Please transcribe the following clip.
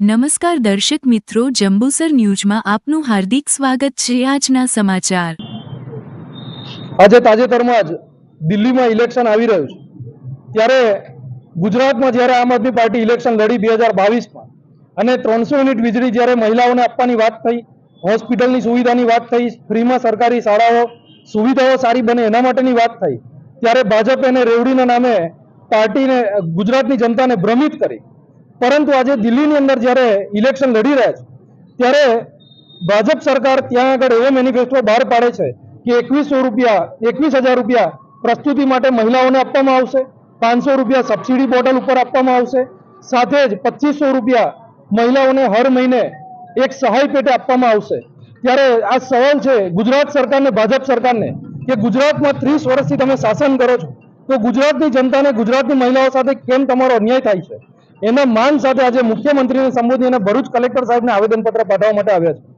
નમસ્કાર દર્શક મિત્રો, જંબુસર ન્યૂઝમાં આપનું હાર્દિક સ્વાગત છે આજના સમાચાર. આજે તાજેતરમાં જ દિલ્હીમાં ઇલેક્શન આવી રહ્યું છે. ત્યારે ગુજરાતમાં જ્યારે આમ આદમી પાર્ટી ઇલેક્શન લડી બે હજાર બાવીસમાં અને ત્રણસો યુનિટ વીજળી જ્યારે મહિલાઓને આપવાની વાત થઈ, હોસ્પિટલની સુવિધાની વાત થઈ, ફ્રીમાં સરકારી શાળાઓ, સુવિધાઓ સારી બને એના માટેની વાત થઈ, ત્યારે ભાજપ એને રેવડીના નામે પાર્ટીને ગુજરાતની જનતાને ભ્રમિત કરી પરંતુ આજે દિલ્હીની અંદર જ્યારે ઇલેક્શન લડી રહ્યા છે, ત્યારે ભાજપ સરકાર ત્યાં આગળ એવો મેનિફેસ્ટો બહાર પાડે છે કે એકવીસો રૂપિયા, એકવીસ હજાર રૂપિયા પ્રસ્તુતિ માટે મહિલાઓને આપવામાં આવશે, પાંચસો રૂપિયા સબસિડી બોટલ ઉપર આપવામાં આવશે, સાથે જ પચીસો રૂપિયા મહિલાઓને હર મહિને એક સહાય પેટે આપવામાં આવશે. ત્યારે આ સવાલ છે ગુજરાત સરકારને, ભાજપ સરકારને, કે ગુજરાતમાં ત્રીસ વર્ષથી તમે શાસન કરો છો, તો ગુજરાતની જનતાને ગુજરાતની મહિલાઓ સાથે કેમ તમારો અન્યાય થાય છે? એના માન સાથે આજે મુખ્યમંત્રીને સંબોધી અને ભરૂચ કલેક્ટર સાહેબને આવેદનપત્ર પાઠવવા માટે આવ્યા છે.